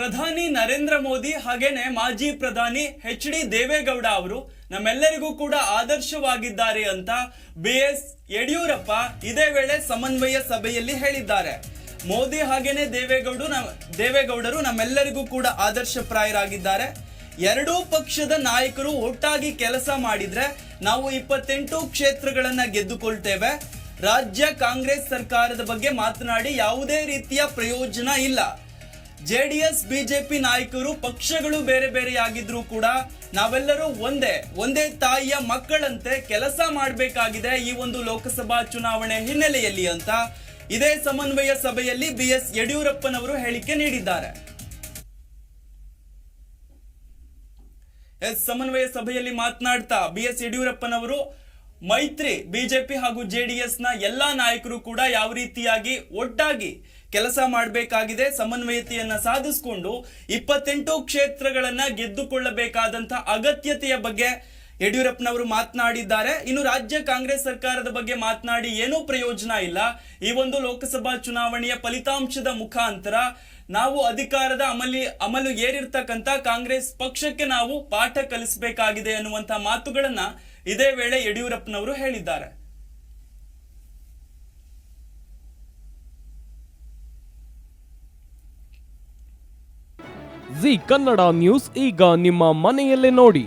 ಪ್ರಧಾನಿ ನರೇಂದ್ರ ಮೋದಿ ಹಾಗೇನೆ ಮಾಜಿ ಪ್ರಧಾನಿ ಎಚ್ ಡಿ ದೇವೇಗೌಡ ಅವರು ನಮ್ಮೆಲ್ಲರಿಗೂ ಕೂಡ ಆದರ್ಶವಾಗಿದ್ದಾರೆ ಅಂತ ಬಿ ಎಸ್ ಯಡಿಯೂರಪ್ಪ ಇದೇ ವೇಳೆ ಸಮನ್ವಯ ಸಭೆಯಲ್ಲಿ ಹೇಳಿದ್ದಾರೆ. ಮೋದಿ ಹಾಗೇನೆ ದೇವೇಗೌಡ ದೇವೇಗೌಡರು ನಮ್ಮೆಲ್ಲರಿಗೂ ಕೂಡ ಆದರ್ಶಪ್ರಾಯರಾಗಿದ್ದಾರೆ. ಎರಡೂ ಪಕ್ಷದ ನಾಯಕರು ಒಟ್ಟಾಗಿ ಕೆಲಸ ಮಾಡಿದ್ರೆ ನಾವು ಇಪ್ಪತ್ತೆಂಟು ಕ್ಷೇತ್ರಗಳನ್ನ ಗೆದ್ದುಕೊಳ್ತೇವೆ. ರಾಜ್ಯ ಕಾಂಗ್ರೆಸ್ ಸರ್ಕಾರದ ಬಗ್ಗೆ ಮಾತನಾಡಿ ಯಾವುದೇ ರೀತಿಯ ಪ್ರಯೋಜನ ಇಲ್ಲ. ಜೆಡಿಎಸ್, ಬಿಜೆಪಿ ನಾಯಕರು ಪಕ್ಷಗಳು ಬೇರೆ ಬೇರೆಯಾಗಿದ್ರು ಕೂಡ ನಾವೆಲ್ಲರೂ ಒಂದೇ ಒಂದೇ ತಾಯಿಯ ಮಕ್ಕಳಂತೆ ಕೆಲಸ ಮಾಡಬೇಕಾಗಿದೆ ಈ ಒಂದು ಲೋಕಸಭಾ ಚುನಾವಣೆ ಹಿನ್ನೆಲೆಯಲ್ಲಿ ಅಂತ ಇದೇ ಸಮನ್ವಯ ಸಭೆಯಲ್ಲಿ ಬಿ ಎಸ್ ಯಡಿಯೂರಪ್ಪನವರು ಹೇಳಿಕೆ ನೀಡಿದ್ದಾರೆ. ಎಸ್, ಸಮನ್ವಯ ಸಭೆಯಲ್ಲಿ ಮಾತನಾಡ್ತಾ ಬಿ ಎಸ್ ಯಡಿಯೂರಪ್ಪನವರು ಮೈತ್ರಿ, ಬಿಜೆಪಿ ಹಾಗೂ ಜೆಡಿಎಸ್ನ ಎಲ್ಲಾ ನಾಯಕರು ಕೂಡ ಯಾವ ರೀತಿಯಾಗಿ ಒಟ್ಟಾಗಿ ಕೆಲಸ ಮಾಡಬೇಕಾಗಿದೆ, ಸಮನ್ವಯತೆಯನ್ನ ಸಾಧಿಸಿಕೊಂಡು ಇಪ್ಪತ್ತೆಂಟು ಕ್ಷೇತ್ರಗಳನ್ನ ಗೆದ್ದುಕೊಳ್ಳಬೇಕಾದಂತಹ ಅಗತ್ಯತೆಯ ಬಗ್ಗೆ ಯಡಿಯೂರಪ್ಪನವರು ಮಾತನಾಡಿದ್ದಾರೆ. ಇನ್ನು ರಾಜ್ಯ ಕಾಂಗ್ರೆಸ್ ಸರ್ಕಾರದ ಬಗ್ಗೆ ಮಾತನಾಡಿ ಏನೂ ಪ್ರಯೋಜನ ಇಲ್ಲ. ಈ ಒಂದು ಲೋಕಸಭಾ ಚುನಾವಣೆಯ ಫಲಿತಾಂಶದ ಮುಖಾಂತರ ನಾವು ಅಧಿಕಾರದ ಅಮಲಿ ಅಮಲು ಏರಿರ್ತಕ್ಕಂಥ ಕಾಂಗ್ರೆಸ್ ಪಕ್ಷಕ್ಕೆ ನಾವು ಪಾಠ ಕಲಿಸಬೇಕಾಗಿದೆ ಅನ್ನುವಂತಹ ಮಾತುಗಳನ್ನ ಇದೇ ವೇಳೆ ಯಡಿಯೂರಪ್ಪನವರು ಹೇಳಿದ್ದಾರೆ. ಜಿ ಕನ್ನಡ ನ್ಯೂಸ್ ಈಗ ನಿಮ್ಮ ಮನೆಯಲ್ಲೇ ನೋಡಿ.